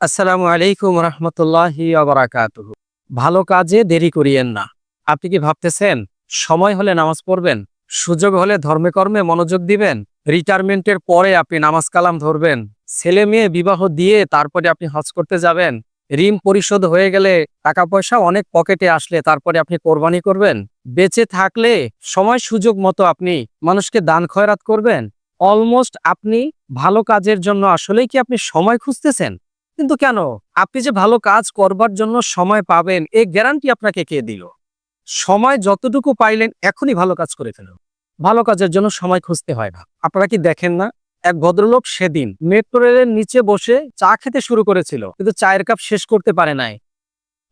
আসসালামু আলাইকুম রহমতুল্লাহি আবরাকাতুহ ভালো কাজে দেরি করিয়েন না। আপনি কি ভাবতেছেন, সময় হলে নামাজ পড়বেন? সুযোগ হলে ধর্মে কর্মে মনোযোগ দিবেন? রিটায়ারমেন্টের পরে আপনি নামাজ কালাম ধরবেন? ছেলে মেয়ে বিবাহ দিয়ে তারপরে আপনি হজ করতে যাবেন? ঋণ পরিশোধ হয়ে গেলে টাকা পয়সা অনেক পকেটে আসলে তারপরে আপনি কোরবানি করবেন? বেঁচে থাকলে সময় সুযোগ মতো আপনি মানুষকে দান খয়রাত করবেন? অলমোস্ট আপনি ভালো কাজের জন্য আসলেই কি আপনি সময় খুঁজতেছেন? কিন্তু কেন? আপনি যে ভালো কাজ করবার জন্য সময় পাবেন এই গ্যারান্টি আপনাকে কে দিল? সময় যতটুকু পাইলেন, এখনই ভালো কাজ করে ফেলুন। ভালো কাজের জন্য সময় খুঁজতে হয় না। আপনারা কি দেখেন না? এক ভদ্রলোক সেদিন মেট্রো রেলের নিচে বসে চা খেতে শুরু করেছিল, কিন্তু চায়ের কাপ শেষ করতে পারে নাই।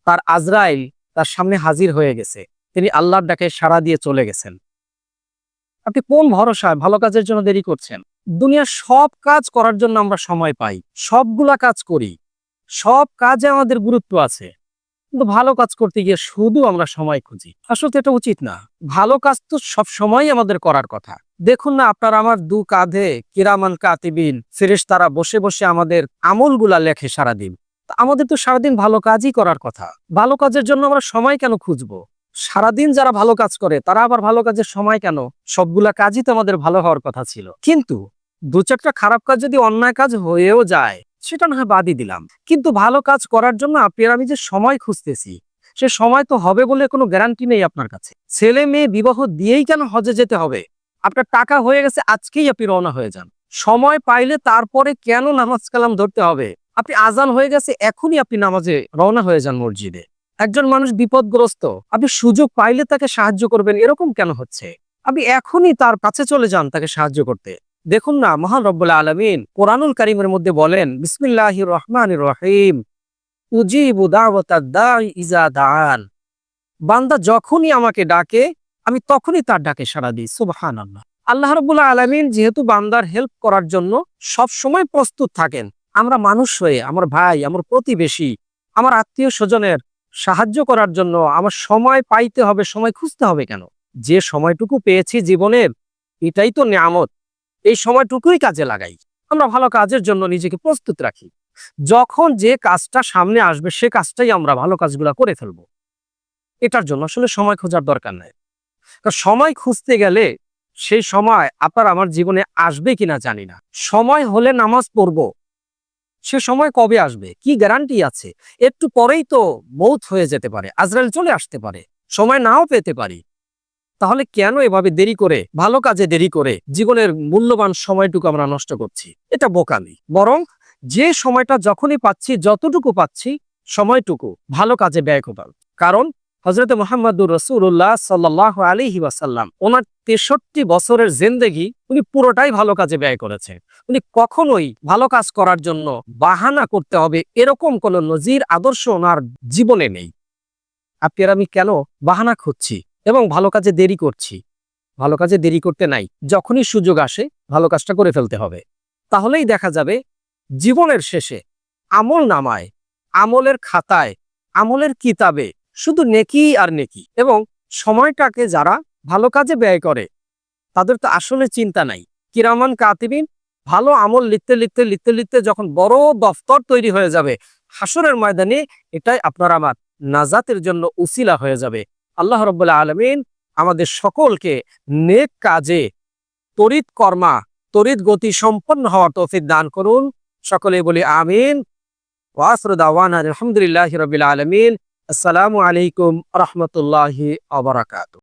তার আজরাইল তার সামনে হাজির হয়ে গেছে। তিনি আল্লাহর ডাকে সাড়া দিয়ে চলে গেছেন। আপনি কোন ভরসায় ভালো কাজের জন্য দেরি করছেন? দুনিয়ার সব কাজ করার জন্য আমরা সময় পাই। সবগুলা কাজ করি। সব কাজে আমাদের গুরুত্ব আছে। কিন্তু ভালো কাজ করতে গিয়ে শুধু আমরা সময় খুঁজি। আসলে এটা উচিত না। ভালো কাজ তো সব সময় আমাদের করার কথা। দেখুন না, আপনার আমার দু কাঁধে কিরামান কাতিবিন ফেরেশ তারা বসে বসে আমাদের আমলগুলা লেখে সারাদিন। আমাদের তো সারাদিন ভালো কাজই করার কথা। ভালো কাজের জন্য আমরা সময় কেন খুঁজবো? সারাদিন যারা ভালো কাজ করে, তারা আবার ভালো কাজের সময় কেন? সবগুলা কাজই তো আমাদের ভালো হওয়ার কথা ছিল। কিন্তু দু চারটা খারাপ কাজ যদি অন্যায় কাজ হয়েও যায়, সেটা না হয় বাদই দিলাম। কিন্তু ভালো কাজ করার জন্য আপনি আর আমি যে সময় খুঁজতেছি, সে সময় তো হবে বলে কোনো গ্যারান্টি নেই আপনার কাছে। ছেলে মেয়ে বিবাহ দিয়েই কেন হজে যেতে হবে? আপনার টাকা হয়ে গেছে, আজকেই আপনি রওনা হয়ে যান। সময় পাইলে তারপরে কেন নামাজ কালাম ধরতে হবে? আপনি আজান হয়ে গেছে, এখনই আপনি নামাজে রওনা হয়ে যান মসজিদে। একজন মানুষ বিপদগ্রস্ত, আপনি সুযোগ পাইলে তাকে সাহায্য করবেন, এরকম কেন হচ্ছে? আপনি এখনই তার কাছে চলে যান তাকে সাহায্য করতে। দেখুন না, মহান রব্বুল্লাহ আলমিন কোরআনুল কারিমের মধ্যে বলেন বিসমিল্লাহ রহমান রহিম। ইজা দাআন। বান্দা যখনই আমাকে ডাকে, আমি তখনই তার ডাকে সাড়া দিই, সুবহানাল্লাহ। আল্লাহ রাব্বুল আলামিন যেহেতু বান্দার হেল্প করার জন্য সব সময় প্রস্তুত থাকেন, আমরা মানুষ হয়ে, আমার ভাই, আমার প্রতিবেশী, আমার আত্মীয় স্বজনের সাহায্য করার জন্য আমার সময় পাইতে হবে, সময় খুঁজতে হবে কেন? যে সময়টুকু পেয়েছি জীবনের, এটাই তো নিয়ামত। এই সময়টুকুই কাজে লাগাই। আমরা ভালো কাজের জন্য নিজেকে প্রস্তুত রাখি। যখন যে কাজটা সামনে আসবে, সে কাজটাই আমরা ভালো কাজগুলো করে ফেলব। এটার জন্য আসলে সময় খোঁজার দরকার নাই। কারণ সময় খুঁজতে গেলে সেই সময় আপনার আমার জীবনে আসবে কিনা জানি না। সময় হলে নামাজ পড়ব। সে সময় কবে আসবে? কি গ্যারান্টি আছে? একটু পরেই তো মৌত হয়ে যেতে পারে, আজরাইল চলে আসতে পারে। সময় নাও পেতে পারি। তাহলে কেন এভাবে দেরি করে, ভালো কাজে দেরি করে জীবনের মূল্যবান সময়টুকু আমরা নষ্ট করছি? এটা বোকামি বরং যে সময়টা যখনই পাচ্ছি, যতটুকু পাচ্ছি, সময়টুকু ভালো কাজে ব্যয় করতাম কারণ হজরত মোহাম্মদুর রসুল্লাহ সাল্লাহ আলিহি ওয়াসাল্লাম, ওনার তেষট্টি বছরের জেন্দেগি উনি পুরোটাই ভালো কাজে ব্যয় করেছেন উনি কখনোই ভালো কাজ করার জন্য বাহানা করতে হবে এরকম কোনো নজির আদর্শ ওনার জীবনে নেই। আপনি আমি কেন বাহানা খুঁজছি? এবং ভালো কাজে দেরি করছি। ভালো কাজে দেরি করতে নাই। যখনই সুযোগ আসে, ভালো কাজটা করে ফেলতে হবে। তাহলেই দেখা যাবে, জীবনের শেষে আমল নামায়, আমলের খাতায়, আমলের কিতাবে শুধু নেকি আর নেকি এবং সময়টাকে যারা ভালো কাজে ব্যয় করে, তাদের তো আসলে চিন্তা নাই। কিরামান কাতিবিন ভালো আমল লিখতে লিখতে লিখতে লিখতে যখন বড় দফতর তৈরি হয়ে যাবে, হাসরের ময়দানে এটাই আপনার আমার নাজাতের জন্য উসিলা হয়ে যাবে। আল্লাহ রব্বুল্লাহ আলমিন আমাদের সকলকে নেক কাজে, তড়িৎ কর্মা, তড়িৎ গতি সম্পন্ন হওয়ার তৌফিক দান করুন। সকলে বলি আমিন। ওয়াসরুদ্দাওয়ান আলহামদুলিল্লাহ রবিল আলমিন। আসসালামু আলাইকুম রহমতুল্লাহি আবরাকাত